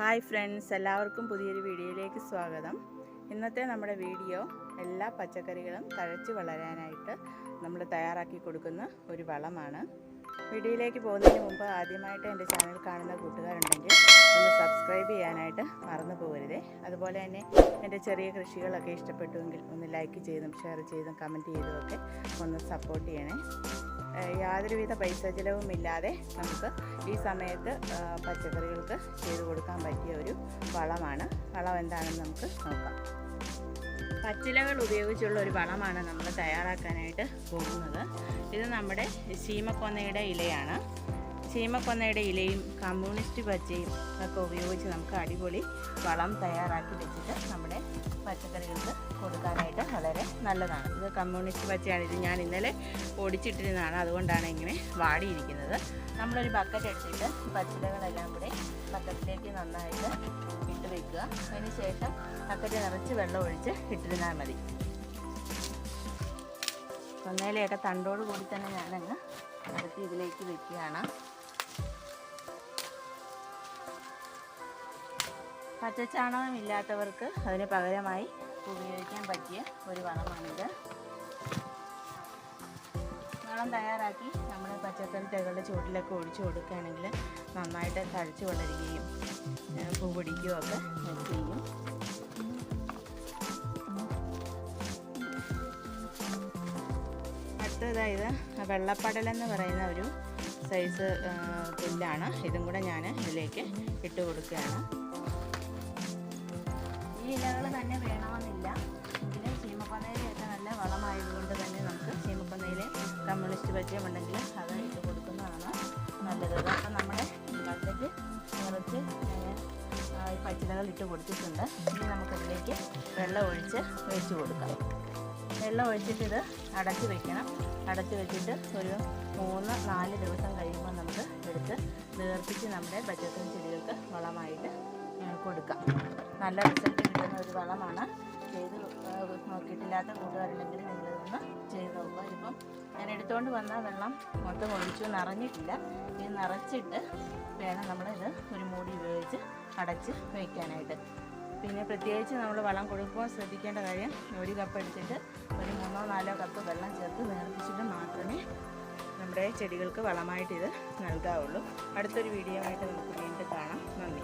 Hi friends എല്ലാവർക്കും പുതിയൊരു വീഡിയോയിലേക്ക് സ്വാഗതം. ഇന്നത്തെ നമ്മുടെ വീഡിയോ എല്ലാ പച്ചക്കറികളും തഴച്ച് വളരാനായിട്ട് നമ്മൾ തയ്യാറാക്കി കൊടുക്കുന്ന ഒരു വളമാണ്. വീഡിയോയിലേക്ക് പോകുന്നതിന് മുമ്പ് ആദ്യമായിട്ട് എന്റെ ചാനൽ കാണുന്ന കൂട്ടുകാരുണ്ടെങ്കിൽ ഒന്ന് സബ്സ്ക്രൈബ് ചെയ്യാനായിട്ട് മറന്നു പോകരുതേ. അതുപോലെ തന്നെ എന്റെ ചെറിയ കൃഷികളൊക്കെ ഇഷ്ടപ്പെട്ടുവെങ്കിൽ ഒന്ന് ലൈക്ക് ചെയ്തും ഷെയർ ചെയ്തും കമന്റ് ചെയ്തും ഒക്കെ ഒന്ന് സപ്പോർട്ട് ചെയ്യണേ. യാതൊരുവിധ പൈസ ചിലവുമില്ലാതെ നമുക്ക് ഈ സമയത്ത് പച്ചക്കറികൾക്ക് ചെയ്തു കൊടുക്കാൻ പറ്റിയ ഒരു വളമാണ്. വളം എന്താണെന്ന് നമുക്ക് നോക്കാം. പച്ചിലകൾ ഉപയോഗിച്ചുള്ള ഒരു വളമാണ് നമ്മൾ തയ്യാറാക്കാനായിട്ട് പോകുന്നത്. ഇത് നമ്മുടെ ശീമക്കൊന്നയുടെ ഇലയാണ്. ശീമക്കൊന്നയുടെ ഇലയും കമ്മ്യൂണിസ്റ്റ് പച്ചയും ഒക്കെ ഉപയോഗിച്ച് നമുക്ക് അടിപൊളി വളം തയ്യാറാക്കി വെച്ചിട്ട് നമ്മുടെ പച്ചക്കറികൾക്ക് കൊടുക്കാനായിട്ട് വളരെ നല്ലതാണ്. ഇത് കമ്മ്യൂണിസ്റ്റ് പച്ചയാണ് ഇത് ഞാൻ ഇന്നലെ ഓടിച്ചിട്ടിരുന്നതാണ് അതുകൊണ്ടാണ് ഇങ്ങനെ വാടിയിരിക്കുന്നത്. നമ്മളൊരു ബക്കറ്റ് എടുത്തിട്ട് പച്ചക്കറികളെല്ലാം കൂടി ബക്കറ്റിലേക്ക് നന്നായിട്ട് ഇട്ട് വെക്കുക. അതിന് ശേഷം ബക്കറ്റ് നിറച്ച് വെള്ളം ഒഴിച്ച് ഇട്ടിരുന്നാൽ മതി. കൊന്നയിലയൊക്കെ തണ്ടോട് കൂടി തന്നെ ഞാനങ്ങ് അടുത്ത് ഇതിലേക്ക് വെക്കുകയാണ്. പച്ചച്ചാണകം ഇല്ലാത്തവർക്ക് അതിന് പകരമായി ഉപയോഗിക്കാൻ പറ്റിയ ഒരു വളമാണിത്. വളം തയ്യാറാക്കി നമ്മൾ പച്ചക്കറി തൈകളുടെ ചുവട്ടിലൊക്കെ ഒഴിച്ചു കൊടുക്കുകയാണെങ്കിൽ നന്നായിട്ട് തഴച്ചു വളരുകയും പൂ പിടിക്കുകയും ഒക്കെ ചെയ്യും. അടുത്തതായത് വെള്ളപ്പടലെന്ന് പറയുന്ന ഒരു സൈസ് പുല്ലാണ്. ഇതും കൂടെ ഞാൻ ഇതിലേക്ക് ഇട്ട് കൊടുക്കുകയാണ്. ഇലകൾ തന്നെ വേണമെന്നില്ല. എങ്കിലും ചീമപ്പന്നയിലൊക്കെ നല്ല വളമായതുകൊണ്ട് തന്നെ നമുക്ക് ചീമപ്പന്നയിലെ കമ്മ്യൂണിസ്റ്റ് പറ്റിയ ഉണ്ടെങ്കിൽ അത് ഇട്ട് കൊടുക്കുന്നതാണ് നല്ലത്. അപ്പം നമ്മുടെ നിറച്ച് ഈ പച്ചിലകൾ ഇട്ട് കൊടുത്തിട്ടുണ്ട്. ഇനി നമുക്കതിലേക്ക് വെള്ളം ഒഴിച്ച് വെച്ച് കൊടുക്കാം. വെള്ളം ഒഴിച്ചിട്ട് ഇത് അടച്ച് വെക്കണം. അടച്ച് വെച്ചിട്ട് ഒരു മൂന്ന് നാല് ദിവസം കഴിയുമ്പോൾ നമുക്ക് എടുത്ത് നേർപ്പിച്ച് നമ്മുടെ പച്ചക്കറി ചെടികൾക്ക് വളമായിട്ട് കൊടുക്കാം. നല്ല റിസൾട്ട് ഒരു വളമാണ്. ചെയ്ത് നോക്കിയിട്ടില്ലാത്ത കൂട്ടുകാരുണ്ടെങ്കിൽ നിങ്ങളിതൊന്ന് ചെയ്ത് നോക്കുക. ഇപ്പം ഞാൻ എടുത്തുകൊണ്ട് വന്ന വെള്ളം മൊത്തം ഒഴിച്ചു നിറഞ്ഞിട്ടില്ല. ഇത് നിറച്ചിട്ട് വേണം നമ്മളിത് ഒരു മൂടി ഉപയോഗിച്ച് അടച്ച് വയ്ക്കാനായിട്ട് പിന്നെ പ്രത്യേകിച്ച് നമ്മൾ വളം കൊടുക്കുമ്പോൾ ശ്രദ്ധിക്കേണ്ട കാര്യം ഒരു കപ്പ് എടുത്തിട്ട് ഒരു മൂന്നോ നാലോ കപ്പ് വെള്ളം ചേർത്ത് നേർപ്പിച്ചിട്ട് മാത്രമേ നമ്മുടെ ചെടികൾക്ക് വളമായിട്ട് ഇത് നൽകാവുള്ളൂ. അടുത്തൊരു വീഡിയോ ആയിട്ട് നമുക്ക് വീണ്ടും കാണാം. നന്ദി.